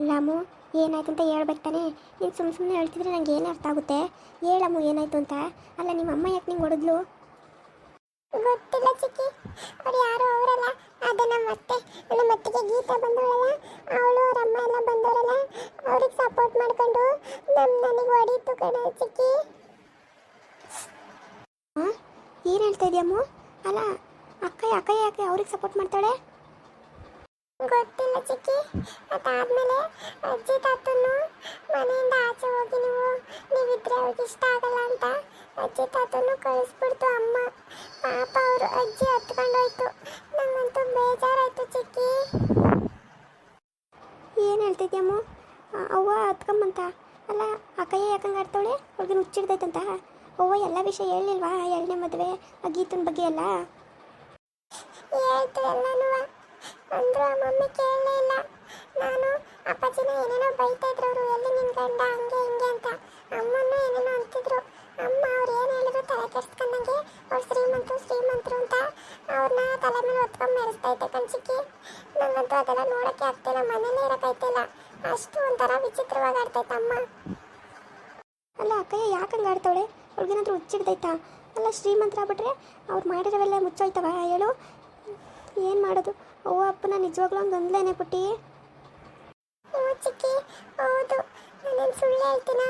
ರಾಮು ಏನಾಯ್ತು ಅಂತ ಹೇಳ್ಬೇಕು ತಾನೇ ನೀನು ಸುಮ್ಮ ಸುಮ್ಮನೆ ಹೇಳ್ತಿದ್ರೆ ನಂಗೆ ಏನು ಅರ್ಥ ಆಗುತ್ತೆ? ಹೇಳಮ್ಮು ಏನಾಯ್ತು ಅಂತ? ಅಲ್ಲ ನಿಮ್ಮ ಅಮ್ಮ ಯಾಕೆ ನಿಂಗೆ ಹೊಡೆದ್ಲು? ಗೊತ್ತಿಲ್ಲ ಚಿಕ್ಕಿ. ಅವ್ರು ಯಾರು ಅವರಲ್ಲ. ಅದೇ ನಮ್ಮ ಅತ್ತೆ. ನಮ್ಮ ಅತ್ತೆಗೆ ಗೀತಾ ಬಂದವಳಲ್ಲ. ಅವಳು ಅವ್ರ ಅಮ್ಮ ಎಲ್ಲ ಬಂದವರಲ್ಲ. ಅವ್ರಿಗೆ ಸಪೋರ್ಟ್ ಮಾಡ್ಕೊಂಡು ನಮ್ಮ ನನಗೆ ಹೊಡೀತು ಕಣ ಚಿಕ್ಕಿ. ಏನು ಹೇಳ್ತಾ ಇದೆಯಮ್ಮ ಅಲ್ಲ ಅಕ್ಕ ಅಕ್ಕ ಯಾಕೆ ಅವ್ರಿಗೆ ಸಪೋರ್ಟ್ ಮಾಡ್ತಾಳೆ? ಗೊತ್ತಿಲ್ಲ ಚಿಕ್ಕಿ. ಅದಾದ್ಮೇಲೆ ಅಜ್ಜಿ ತಾತನು ಮನೆಯಿಂದ ಆಚೆ ಹೋಗಿ ನೀವು ನೀವಿದ್ರೆ ಅವ್ರಿಗೆ ಇಷ್ಟ ಆಗಲ್ಲ ಅಂತ ಅಜ್ಜಿ ತಾತನು ಕಳಿಸ್ಬಿಡ್ತು ಅಮ್ಮ. ಪಾಪ ಅವರು ಅಜ್ಜಿ ಹತ್ಕೊಂಡೋಯ್ತು. ನಂಗಂತೂ ಬೇಜಾರಾಯ್ತು ಚಿಕ್ಕಿ. ಏನು ಹೇಳ್ತಿದ್ಯಮ್ಮ ಅವ್ವ ಹತ್ಕೊಂಬಂತ? ಅಲ್ಲ ಅಕ್ಕಯ್ಯ ಯಾಕಂಗೆ ಆಡ್ತಾವಳೆ? ಅವ್ರಿಗೆ ಹುಚ್ಚಿಡ್ದೈತಂತ? ಅವ್ವ ಎಲ್ಲ ವಿಷಯ ಹೇಳಿಲ್ವಾ? ಎರಡನೇ ಮದುವೆ ಆ ಗೀತನ ಬಗ್ಗೆ ಎಲ್ಲ? ಹೇಳ್ತು ಎಲ್ಲನೂ. ಅಂದ್ರು ಮಮ್ಮಿ ಕೇಳಲೇ ಇಲ್ಲ. ನಾನು, ಅಪ್ಪಾಜಿನ ಏನೇನೋ ಬೈತಾ ಇದ್ರು ಅವರು ಎಲ್ಲಿ ನಿನ್ ಗಂಡ ಹಂಗೆ ಹಿಂಗೆ ಅಂತ. ಅಮ್ಮನೂ ಏನೇನೋ ಅಂತಿದ್ರು. ಅಮ್ಮ ಅವ್ರು ಏನು ಹೇಳಿದ್ರು ತಲೆ ಕೆಡ್ಸ್ಕೊಂಡಂಗೆ, ಅವ್ರು ಶ್ರೀಮಂತರು ಶ್ರೀಮಂತರು ಅಂತ ಅವ್ರನ್ನ ತಲೆ ಮೇಲೆ ಹೊತ್ಕೊಂಡ್ ಮೆರೆಸ್ತಾ ಇದ್ದೆ ಕಣ್ಚಿಕ್ಕಿ. ನಂಗಂತೂ ಅದೆಲ್ಲ ನೋಡಕ್ಕೆ ಆಗ್ತಿಲ್ಲ, ಮನೇಲೇ ಇರೋಕ್ಕಾಯ್ತಿಲ್ಲ ಅಷ್ಟು ಒಂಥರ ವಿಚಿತ್ರವಾಗಿ ಆಡ್ತೈತೆ ಅಮ್ಮ. ಅಲ್ಲ ಅಕ್ಕಯ್ಯ ಯಾಕಂಗೆ ಆಡ್ತಾವಳೆ? ಅವ್ಳಿಗೇನಾದ್ರೂ ಹುಚ್ಚಿಡ್ದೈತಾ ಅಲ್ಲ ಶ್ರೀಮಂತರಾಗ್ಬಿಟ್ರೆ ಅವ್ರು ಮಾಡಿರೋವೆಲ್ಲ ಮುಚ್ಚೋಯ್ತವ ಹೇಳು? ಏನು ಮಾಡೋದು? ಅವ್ವ ಅಪ್ಪನ ನಿಜವಾಗ್ಲೂ ಒಂದು ಒಂದ್ಲೇನೆ ಪುಟ್ಟಿ. ಚಿಕ್ಕಿ ಹೌದು. ನಾನು ಸುಳ್ಳು ಹೇಳ್ತೀನ?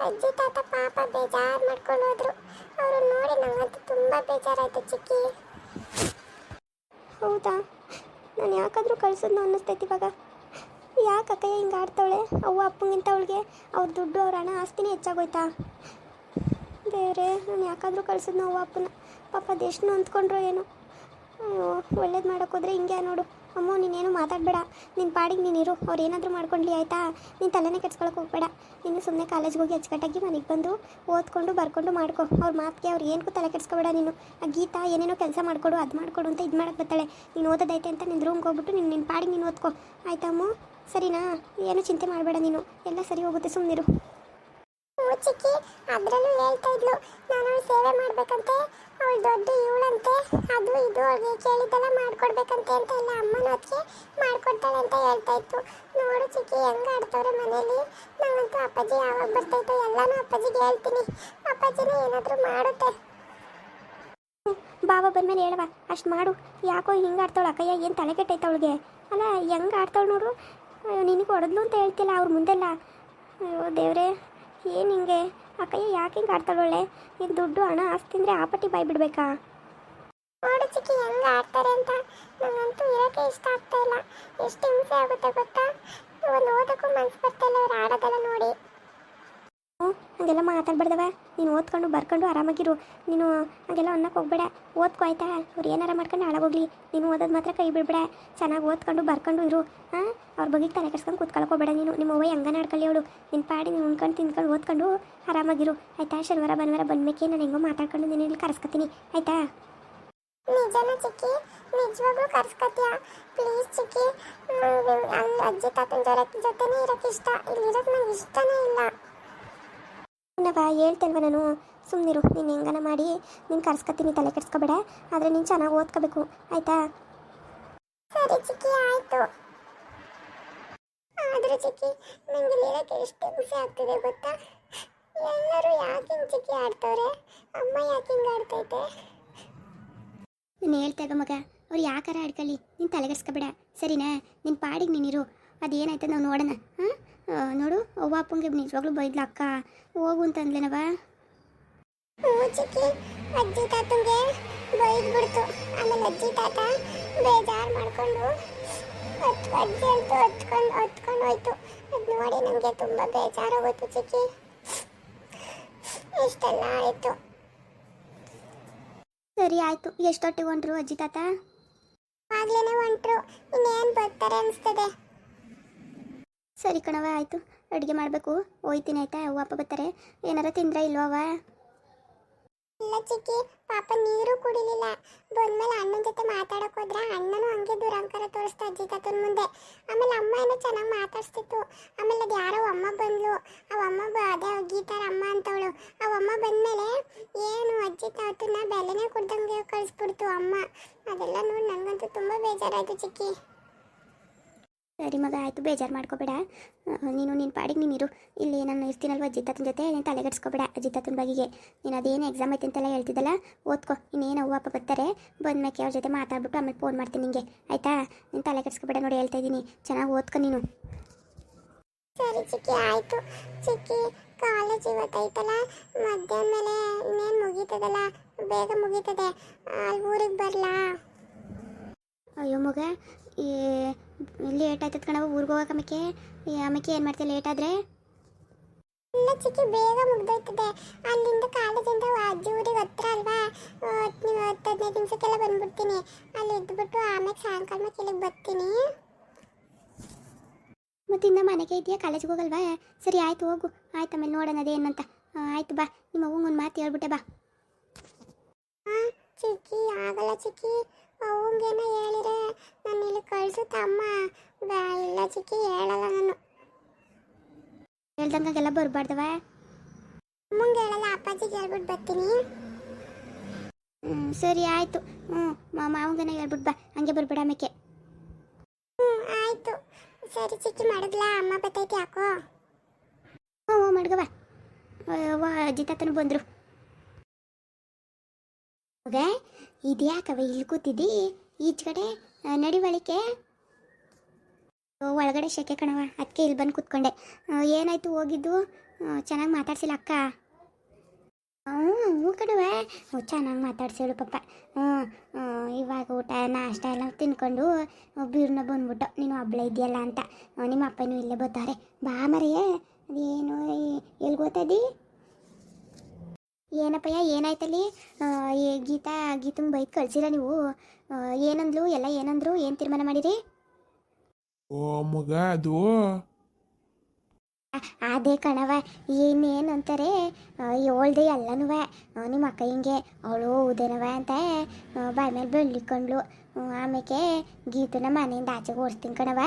ಅಜ್ಜಿ ತಾತ ಪಾಪ ಬೇಜಾರು ಮಾಡ್ಕೊಂಡು ಹೋದ್ರು. ಅವ್ರು ನೋಡಿ ನಂಗಂತೂ ತುಂಬ ಬೇಜಾರಾಯ್ತು ಚಿಕ್ಕಿ. ಹೌದಾ? ನಾನು ಯಾಕಾದರೂ ಕಳ್ಸೋದ್ನ ಅನ್ನಿಸ್ತೈತಿ ಇವಾಗ. ಯಾಕೆ ಅಕ್ಕಯ್ಯ ಹಿಂಗೆ ಆಡ್ತಾವಳೆ? ಅವ್ವ ಅಪ್ಪಂಗಿಂತ ಅವಳಿಗೆ ಅವ್ರ ದುಡ್ಡು ಅವ್ರ ಹಣ ಆಸ್ತಿನೇ ಹೆಚ್ಚಾಗೋಯ್ತಾ? ಬೇರೆ ನಾನು ಯಾಕಾದರೂ ಕಳ್ಸಿದ್ನ ಅವ್ವ ಅಪ್ಪನ. ಪಾಪ ಅದೆಷ್ಟು ಅಂದ್ಕೊಂಡ್ರೋ ಏನೋ. ಒಳ್ಳೇದು ಮಾಡೋಕ್ಕೋದ್ರೆ ಹಿಂಗೆ ನೋಡು. ಅಮ್ಮ, ನೀನೇನು ಮಾತಾಡಬೇಡ. ನಿನ್ನ ಪಾಡಿಗೆ ನೀನಿರು ಅವ್ರು ಏನಾದರೂ ಮಾಡ್ಕೊಂಡ್ಲಿ, ಆಯಿತಾ? ನೀನು ತಲೆನೇ ಕೆಡ್ಸ್ಕೊಳಕ್ಕೆ ಹೋಗಬೇಡ. ನೀನು ಸುಮ್ಮನೆ ಕಾಲೇಜ್ಗೆ ಹೋಗಿ ಅಚ್ಚುಕಟ್ಟಾಗಿ ಮನೆಗೆ ಬಂದು ಓದ್ಕೊಂಡು ಬರ್ಕೊಂಡು ಮಾಡ್ಕೊ. ಅವ್ರ ಮಾತಿಗೆ ಅವ್ರು ಏನಕ್ಕೂ ತಲೆ ಕೆಡ್ಸ್ಕೊಬೇಡ ನೀನು. ಆ ಗೀತಾ ಏನೇನೋ ಕೆಲಸ ಮಾಡಿಕೊಡು, ಅದು ಮಾಡಿಕೊಡು ಅಂತ ಇದು ಮಾಡಕ್ಕೆ ಬರ್ತಾಳೆ. ನೀನು ಓದೋದೈತೆ ಅಂತ ನಿನ್ನ ರೂಮ್ಗೆ ಹೋಗ್ಬಿಟ್ಟು ನೀನು ನಿನ್ನ ಪಾಡಿಗೆ ನೀನು ಓದ್ಕೊ. ಆಯ್ತಾ ಅಮ್ಮ? ಸರಿನಾ? ಏನು ಚಿಂತೆ ಮಾಡಬೇಡ ನೀನು. ಎಲ್ಲ ಸರಿ ಹೋಗುತ್ತೆ ಸುಮ್ಮನಿರು ಹ್ಞೂ ಚಿಕ್ಕಿ ಅದರಲ್ಲೂ ಹೇಳ್ತಾ ಇದ್ಲು, ನಾನು ಸೇವೆ ಮಾಡ್ಬೇಕಂತೆ, ಅವಳು ದೊಡ್ಡ ಇವಳಂತೆ, ಅದು ಇದು ಅವ್ಳಿಗೆ ಕೇಳಿದ್ದೆಲ್ಲ ಮಾಡ್ಕೊಡ್ಬೇಕಂತೆ ಅಂತ ಎಲ್ಲ ಅಮ್ಮನ ಅದಕ್ಕೆ ಮಾಡ್ಕೊಡ್ತಾಳೆ ಅಂತ ಹೇಳ್ತಾ ಇತ್ತು. ನೋಡು ಚಿಕ್ಕಿ, ಹೆಂಗೆ ಆಡ್ತವ್ರೆ ಮನೇಲಿ? ನಂಗಂತೂ ಅಪ್ಪಾಜಿ ಯಾವಾಗ ಬರ್ತೈತೋ ಎಲ್ಲನೂ ಅಪ್ಪಾಜಿಗೆ ಹೇಳ್ತೀನಿ. ಅಪ್ಪಾಜಿನೇ ಏನಾದರೂ ಮಾಡುತ್ತೆ. ಬಾಬಾ ಬಂದ್ಮೇಲೆ ಹೇಳವ ಅಷ್ಟು ಮಾಡು. ಯಾಕೋ ಹಿಂಗೆ ಆಡ್ತಾವಳು ಅಕ್ಕಯ್ಯ, ಏನು ತಲೆ ಕೆಟ್ಟೈತೆ ಅವಳಿಗೆ? ಅಲ್ಲ, ಹೆಂಗೆ ಆಡ್ತಾವಳು ನೋಡು. ನಿನಗೆ ಹೊಡೆದ್ಲು ಅಂತ ಹೇಳ್ತಿಲ್ಲ ಅವ್ರ ಮುಂದೆಲ್ಲ. ಅಯ್ಯೋ, ದೇವ್ರೆ ಏನು ಹಿಂಗೆ? ಅಕ್ಕಯ್ಯ ಯಾಕೆ ಹಿಂಗೆ ಆಡ್ತಾಳೊಳ್ಳೆ ಈಗ ದುಡ್ಡು, ಹಣ, ಆಸ್ತಿ ಅಂದರೆ ಆಪಟ್ಟಿ ಬಾಯ್ ಬಿಡಬೇಕಾ ನೋಡು ಚಿಕ್ಕಿ, ಹೆಂಗೆ ಆಡ್ತಾರೆ ಅಂತ. ನನಗಂತೂ ಇರೋಕ್ಕೆ ಇಷ್ಟ ಆಗ್ತಾ ಇಲ್ಲ. ಎಷ್ಟು ಹಿಂಸೆ ಆಗುತ್ತೆ ಗೊತ್ತಾ? ಒಂದು ಓದಕ್ಕೂ ಮನ್ಸು ಬರ್ತಾ ಇಲ್ಲ, ಅವ್ರು ಆಡೋದೆಲ್ಲ ನೋಡಿ. ಹಂಗೆಲ್ಲ ಮಾತಾಡ್ಬಾರ್ದವ. ನೀನು ಓದ್ಕೊಂಡು ಬರ್ಕೊಂಡು ಆರಾಮಾಗಿರು. ನೀನು ಹಂಗೆಲ್ಲ ಅನ್ನಕ್ಕೆ ಹೋಗ್ಬೇಡ. ಓದ್ಕೊ ಆಯ್ತಾ? ಅವ್ರು ಏನಾರ ಮಾಡ್ಕೊಂಡು ಹಾಳಾಗೋಗ್ಲಿ ನೀನು ಓದೋದು ಮಾತ್ರ ಕೈ ಬಿಡ್ಬೇಡ. ಚೆನ್ನಾಗಿ ಓದ್ಕೊಂಡು ಬರ್ಕೊಂಡು ಇರು. ಹಾಂ? ಅವ್ರ ಬಗ್ಗೆ ತಲೆ ಕೆಡ್ಸ್ಕೊಂಡು ಕೂತ್ಕೊಳ್ಕೋಬೇಡ ನೀನು. ನಿಮ್ಮ ಅವ್ವ ಹೆಂಗ ನಾಡ್ಕೊಳ್ಳಿ ಅವಳು? ನಿನ್ನ ಪಾಡಿ ನೀನು ಉಣ್ಕೊಂಡು ತಿನ್ಕೊಂಡು ಓದ್ಕೊಂಡು ಆರಾಮಾಗಿರು. ಆಯ್ತಾ? ಶನಿವಾರ, ಭಾನುವಾರ ಬಂದ್ಮೇಕೆ ನಾನು ಹೆಂಗೋ ಮಾತಾಡ್ಕೊಂಡು ನೀನು ಇಲ್ಲಿ ಕರೆಸ್ಕೊತೀನಿ ಆಯ್ತಾ? ಚಿಕ್ಕಿ? ನಿಜವಾಗ್ಲೂ ಕರ್ಸ್ಕೊತೀಯ? ಪ್ಲೀಸ್ ಚಿಕ್ಕಿ. ಅಜ್ಜಿ, ತಾತನ ಜೊತೆ ಜೊತೆನೇ ಇರೋಕ್ಕೆ ಇಷ್ಟ. ನಂಗೆ ಇಷ್ಟನೇ ಇಲ್ಲ. ನವ ಹೇಳ್ತೇಲ್ವ ನಾನು ಸುಮ್ಮನಿರು ನೀನು ಹೆಂಗನ ಮಾಡಿ ನೀನು ಕರ್ಸ್ಕೊತೀನಿ ತಲೆ ಕೆಡ್ಸ್ಕೊಬೇಡ. ಆದರೆ ನೀನು ಚೆನ್ನಾಗಿ ಓದ್ಕೋಬೇಕು. ಆಯ್ತಾ? ಸರಿ ಚಿಕ್ಕಿ ಆಯ್ತು. ಆದರೆ ಚಿಕ್ಕಿ ನಂಗೆ ಇಲ್ಲಿರೋಕ್ಕೆ ಎಷ್ಟು ಖುಷಿ ಆಗ್ತಿದೆ ಗೊತ್ತಾ? ಎಲ್ಲರೂ ಯಾಕೆ ಹಿಂಗೆ ಚಿಕ್ಕಿ ಆಡ್ತವ್ರೆ? ಅಮ್ಮ ಯಾಕೆ ಹಿಂಗೆ ಆಡ್ತೈತೆ? ನೀನು ಹೇಳ್ತಾ ಇರೋ ಮಗ ಅವ್ರು ಯಾಕಾರ ಆಡ್ಕೊಳ್ಳಿ? ನೀನು ತಲೆಗೆಡ್ಸ್ಕೊಬೇಡ ಸರಿನಾ? ನಿನ್ನ ಪಾಡಿಗೆ ನೀನಿರು. ಅದೇನಾಯ್ತದ ನಾವು ನೋಡೋಣ? ಹಾಂ? ನೋಡು ಅವ್ವ ಅಪ್ಪಂಗೆ ನಿಜವಾಗ್ಲೂ ಬೈದ್ಲ ಅಕ್ಕ. ಹೋಗು ಅಂತ ಅಂದ್ಲೇನವ ಹ್ಞೂ ಚಿಕ್ಕಿ ಅಜ್ಜಿ ತಾತಂಗೆ ಬೈದ್ಬಿಡ್ತು. ಆಮೇಲೆ ಅಜ್ಜಿ ತಾತ ಬೇಜಾರು ಮಾಡ್ಕೊಂಡು ಅಜ್ಜಿ ಅಂತೂ ಹತ್ಕೊಂಡು ಹತ್ಕೊಂಡು ಹೋಯ್ತು. ಅದು ನೋಡಿ ನನಗೆ ತುಂಬ ಬೇಜಾರಾಗೋಯ್ತು ಚಿಕ್ಕಿ. ಇಷ್ಟೆಲ್ಲ ಆಯಿತು. ಸರಿ ಆಯಿತು. ಎಷ್ಟೊಟ್ಟಿಗೆ ಹೊಂಟ್ರು ಅಜ್ಜಿ ತಾತ? ಆಗ್ಲೇನೆ ಹೊಂಟ್ರು. ಇನ್ನೇನು ಬರ್ತಾರೆ ಅನಿಸ್ತದೆ. ಸರಿ ಕಣವ ಆಯಿತು. ಅಡುಗೆ ಮಾಡಬೇಕು. ಹೋಯ್ತೀನಿ ಆಯ್ತಾ? ಅವ್ವ ಅಪ್ಪ ಬರ್ತಾರೆ. ಏನಾರ ತಿಂದ್ರೆ ಇಲ್ವವ ಇಲ್ಲ ಚಿಕ್ಕಿ, ಪಾಪ ನೀರು ಕುಡಿಲಿಲ್ಲ. ಬಂದ್ಮೇಲೆ ಅಣ್ಣನ ಜೊತೆ ಮಾತಾಡಕ್ ಹೋದ್ರೆ, ಅಣ್ಣನು ಹಂಗೆ ದುರಂಕಾರ ತೋರಿಸ್ತಾ ಅಜ್ಜಿ ತಾತನ ಮುಂದೆ. ಆಮೇಲೆ ಅಮ್ಮ ಏನೋ ಚೆನ್ನಾಗಿ ಮಾತಾಡ್ಸ್ತಿತ್ತು. ಆಮೇಲೆ ಅದು ಯಾರೋ ಅಮ್ಮ ಬಂದ್ಲು. ಅವ ಅಮ್ಮ ಬ, ಅದೇ ಗೀತಾರ ಅಮ್ಮ ಅಂತವಳು. ಅವ ಅಮ್ಮ ಬಂದ್ಮೇಲೆ ಏನು ಅಜ್ಜಿ ತಾತನ ಬೆಲೆನೇ ಕೊಡ್ದಂಗೆ ಕಳಿಸ್ಬಿಡ್ತು ಅಮ್ಮ. ಅದೆಲ್ಲ ನೋಡಿ ನನಗಂತೂ ತುಂಬ ಬೇಜಾರಾಯ್ತು ಚಿಕ್ಕಿ. ಸರಿ ಮಗ ಆಯಿತು ಬೇಜಾರು ಮಾಡ್ಕೋಬೇಡ. ನೀನು ನಿನ್ನ ಪಾಡಿಗೆ ಇರು. ಇಲ್ಲಿ ನಾನು ಇರ್ತೀನಲ್ವ ಅಜಿತಾತನ ಜೊತೆ ನೀನು ತಲೆಗೆಡ್ಸ್ಕೊಬೇಡ ಅಜಿತಾತನ ಬಗೆಗೆ. ನೀನು ಅದೇನು ಎಕ್ಸಾಮ್ ಐತೆ ಅಂತೆಲ್ಲ ಹೇಳ್ತಿದ್ದಲ್ಲ ಓದ್ಕೊ. ಇನ್ನೇನು ಅವ್ವ ಅಪ್ಪ ಬರ್ತಾರೆ ಬಂದ್ಮೇಲೆ ಅವ್ರ ಜೊತೆ ಮಾತಾಡ್ಬಿಟ್ಟು ಆಮೇಲೆ ಫೋನ್ ಮಾಡ್ತೀನಿ ನಿಂಗೆ. ಆಯಿತಾ? ನೀನು ತಲೆ ಕೆಡ್ಸ್ಕೊಬೇಡ ನೋಡಿ ಹೇಳ್ತಾ ಇದ್ದೀನಿ. ಚೆನ್ನಾಗಿ ಓದ್ಕೊ ನೀನು. ಸರಿ ಚಿಕ್ಕಿ ಆಯಿತು. ಚಿಕ್ಕಿ ಕಾಲೇಜ್ ಇವತ್ತೈತಲ್ಲ ಮಧ್ಯಾಹ್ನ ಮೇಲೆ ಇನ್ನೇನು ಮುಗೀತದಲ್ಲ? ಬೇಗ ಮುಗೀತದೆ. ಅಲ್ಲಿ ಊರಿಗೆ ಬರಲಾ? ಅಯ್ಯೋ ಮಗ ಲೇಟ್ ಆಯ್ತದ ಕಣವ ಊರಿಗೆ ಹೋಗಕ್ಕೆ ಆಮೇಕೆ ಆಮೇಕೆ ಏನು ಮಾಡ್ತೀಯ ಲೇಟ್ ಆದರೆ? ಇಲ್ಲ ಚಿಕ್ಕಿ ಬೇಗ ಮುಗ್ದೋಯ್ತದೆ. ಅಲ್ಲಿಂದ ಕಾಲೇಜಿಂದ ಅಜ್ಜಿ ಊರಿಗೆ ಹತ್ರ ಅಲ್ವಾ? ನೀವು ಹತ್ತು ಹದಿನೈದು ನಿಮಿಷಕ್ಕೆಲ್ಲ ಬಂದ್ಬಿಡ್ತೀನಿ. ಅಲ್ಲಿ ಇದ್ಬಿಟ್ಟು ಆಮೇಲೆ ಸಾಯಂಕಾಲ ಮೇಲೆ ಇಲ್ಲಿಗೆ ಬರ್ತೀನಿ. ಮತ್ತು ಇನ್ನು ಮನೆಗೆ ಇದೆಯಾ? ಕಾಲೇಜಿಗೆ ಹೋಗಲ್ವಾ? ಸರಿ ಆಯ್ತು ಹೋಗು. ಆಯ್ತು ಆಮೇಲೆ ನೋಡೋಣ ಅದೇನಂತ ಆಯ್ತು ಬಾ. ನಿಮ್ಮ ಅವ್ವಂಗೆ ಒಂದು ಮಾತು ಹೇಳ್ಬಿಟ್ಟೆ ಬಾ. ಚಿಕ್ಕಿ ಆಗಲ್ಲ ಚಿಕ್ಕಿ. ಅವಂಗೇನೋ ಹೇಳಿದ್ರೆ ನಾನು ಇಲ್ಲಿ ಕಳ್ಸುತ್ತಮ್ಮ ಅಮ್ಮ. ಇಲ್ಲ ಚಿಕ್ಕಿ ಹೇಳಲ್ಲ ನಾನು. ಹೇಳ್ದಂಗೆಲ್ಲ ಬರಬಾರ್ದವ? ಅಮ್ಮಂಗೆ ಹೇಳಲ್ಲ ಅಪ್ಪಾಜಿಗೆ ಹೇಳ್ಬಿಟ್ಟು ಬರ್ತೀನಿ. ಹ್ಞೂ ಸರಿ ಆಯಿತು. ಹ್ಞೂ ಮಾವಂಗನ ಹೇಳ್ಬಿಟ್ಟು ಬಾ ಹಂಗೆ ಬರ್ಬೇಡ ಆಮೇಲೆ ಹ್ಞೂ ಆಯಿತು. ಸರಿ ಚಿಕ್ಕಿ ಮಾಡಿದ್ಲಾ? ಅಮ್ಮ ಬತ್ತೈತಿ ಯಾಕೋ? ಹ್ಞೂ ಹ್ಞೂ ಮಾಡ್ಗವ ಅಜ್ಜಿ ತಾತನು ಬಂದರು. ಮಗ ಇದ್ಯಾಕವ ಇಲ್ಲಿ ಕೂತಿದ್ದಿ? ಈಚ ಕಡೆ ನಡಿವಳಿಕೆ. ಒಳಗಡೆ ಶೆಕೆ ಕಣವ ಅದಕ್ಕೆ ಇಲ್ಲಿ ಬಂದು ಕೂತ್ಕೊಂಡೆ. ಏನಾಯ್ತು ಹೋಗಿದ್ದು? ಚೆನ್ನಾಗಿ ಮಾತಾಡ್ಸಿಲ್ಲ ಅಕ್ಕ. ಹ್ಞೂ ಕಣವ ಚೆನ್ನಾಗಿ ಮಾತಾಡ್ಸಿಳು ಪಪ್ಪ ಹ್ಞೂ ಇವಾಗ ಊಟ, ನಾಷ್ಟ ಎಲ್ಲ ತಿನ್ಕೊಂಡು ಬೀರ್ನ ಬಂದ್ಬಿಟ್ಟು, ನೀನು ಒಬ್ಳೆ ಇದೆಯಲ್ಲ ಅಂತ. ನಿಮ್ಮ ಅಪ್ಪನೂ ಇಲ್ಲೇ ಬರ್ತಾರೆ. ಬಾ ಮರಿಯೇ. ಅದೇನು ಎಲ್ಲಿ ಗೊತ್ತದಿ ಏನಪ್ಪಯ್ಯ ಏನಾಯ್ತಲ್ಲಿ? ಏ ಗೀತಾ ಗೀತಂಗೆ ಬೈಕ್ ಕಳ್ಸಿರ ನೀವು? ಏನಂದ್ಲು? ಎಲ್ಲ ಏನಂದ್ರು? ಏನು ತೀರ್ಮಾನ ಮಾಡಿರಿ? ಓ ಮಗ ಅದು. ಅದೇ ಕಣವ ಅಂತಾರೆ ಏಳ್ದೆ ಎಲ್ಲನೂ ನಿಮ್ಮ ಅಕ್ಕ ಹಿಂಗೆ ಅವಳು ಉದನವ ಅಂತ ಬಾಯ್ ಮೇಲೆ ಬೆಳ್ಳಿಕೊಂಡ್ಲು. ಆಮೇಲೆ ಗೀತನ ಮನೆಯಿಂದ ಆಚೆಗೆ ಓಡಿಸ್ತೀನಿ ಕಣವ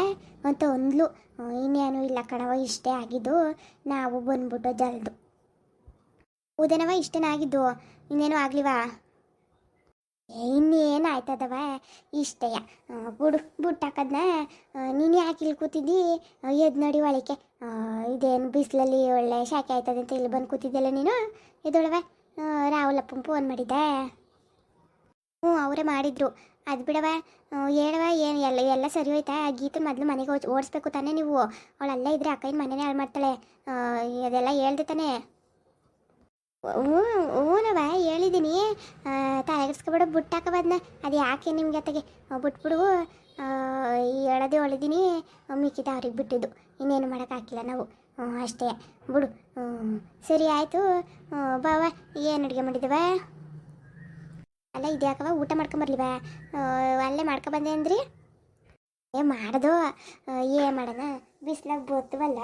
ಅಂತ ಅಂದ್ಲು. ಇನ್ನೇನು ಇಲ್ಲ ಕಣವ ಇಷ್ಟೇ ಆಗಿದ್ದು. ನಾವು ಬಂದ್ಬಿಟ್ಟು ಜಲ್ದು. ಉದನವ ಇಷ್ಟೇನ ಆಗಿದ್ದು ಇನ್ನೇನು ಆಗ್ಲಿವಾ? ಇನ್ನೇನು ಆಯ್ತದವ? ಇಷ್ಟೆಯ ಬುಡು ಬಿಡು ಬುಟ್ಟು ಹಾಕದ್ನ ನೀನು ಯಾಕೆ ಇಲ್ಲಿ ಕೂತಿದ್ದಿ ಎದ್ ನೋಡಿ ಒಳಕ್ಕೆ. ಇದೇನು ಬಿಸಿಲಲ್ಲಿ ಒಳ್ಳೆ ಶಾಖೆ ಆಯ್ತದೆ ಅಂತ ಇಲ್ಲಿ ಬಂದು ಕೂತಿದ್ದಲ್ಲ ನೀನು? ಎದೊಳವ ರಾಹುಲಪ್ಪನ ಫೋನ್ ಮಾಡಿದ್ದೆ? ಹ್ಞೂ, ಅವರೇ ಮಾಡಿದ್ರು. ಅದು ಬಿಡವ. ಹೇಳವ, ಏನು, ಎಲ್ಲ ಎಲ್ಲ ಸರಿ ಹೋಯ್ತಾ? ಗೀತ ಮೊದಲು ಮನೆಗೆ ಓಡ್ ಓಡಿಸ್ಬೇಕು ತಾನೇ ನೀವು. ಅವಳು ಇದ್ರೆ ಅಕ್ಕನ ಮನೆನೇ ಹಾಳು ಮಾಡ್ತಾಳೆ. ಅದೆಲ್ಲ ಹೇಳ್ದೆ ತಾನೇ. ಹ್ಞೂನವ ಹೇಳಿದ್ದೀನಿ ತಯಾರಿಸ್ಕೊಬಿಡು ಬುಟ್ಟು ಬದ್ನ ಅದು ಯಾಕೆ ನಿಮ್ಗೆ ಅತ್ತಗೆ? ಬಿಟ್ಬಿಡು ಹೇಳದೆ ಹೊಳಿದೀನಿ ಮಿಕ್ಕಿದ ಅವ್ರಿಗೆ ಬಿಟ್ಟಿದ್ದು. ಇನ್ನೇನು ಮಾಡೋಕ್ಕಾಗಿಲ್ಲ ನಾವು. ಅಷ್ಟೇ. ಬಿಡು. ಸರಿ ಆಯಿತು. ಬಾವ ಏನು ಅಡುಗೆ ಮಾಡಿದವ? ಅಲ್ಲ ಇದ್ಯಾಕವ? ಊಟ ಮಾಡ್ಕೊಂಬರ್ಲಿವ ಅಲ್ಲೇ ಮಾಡ್ಕೊಬಂದೆ ಅಂದ್ರಿ? ಏ ಮಾಡ್ದು ಏ ಮಾಡೋಣ ಬಿಸ್ಲಾಗ ಬೋತ್ವಲ್ಲ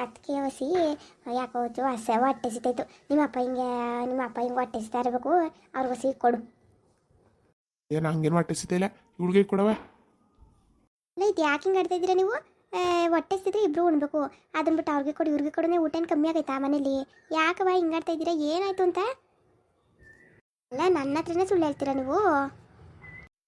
ಅದಕ್ಕೆ ಹೊಸಿ ಯಾಕೆ ಹೋಯ್ತು ಹಸೆ ಹೊಟ್ಟೆ ಸಿತಾಯ್ತು ನಿಮ್ಮ ಅಪ್ಪ ಹಿಂಗೆ ನಿಮ್ಮ ಅಪ್ಪ ಹಿಂಗೆ ಹೊಟ್ಟೆ ಸಿತಾ ಇರಬೇಕು ಅವ್ರಿಗೆ ಹೊಸಿ ಕೊಡು. ಏನು ಹಂಗೇನು ಹೊಟ್ಟೆ ಸಿತಿಲ್ಲ ಇವಳಿಗೆ ಕೊಡವ? ಇದು ಯಾಕೆ ಹಿಂಗೆ ಆಡ್ತಾ ಇದ್ದೀರಾ ನೀವು? ಹೊಟ್ಟೆ ಸಿದ್ರೆ ಇಬ್ರು ಉಣ್ಬೇಕು. ಅದನ್ನ ಬಿಟ್ಟು ಅವ್ರಿಗೆ ಕೊಡು ಇವ್ರಿಗೆ ಕೊಡು ಊಟ ಕಮ್ಮಿ ಕಮ್ಮಿ ಆ ಮನೇಲಿ? ಯಾಕವ ಹಿಂಗೆ ಇದ್ದೀರಾ? ಏನಾಯ್ತು ಅಂತ? ಅಲ್ಲ ನನ್ನ ಹತ್ರನೇ ಸುಳ್ಳು ಹೇಳ್ತೀರಾ ನೀವು?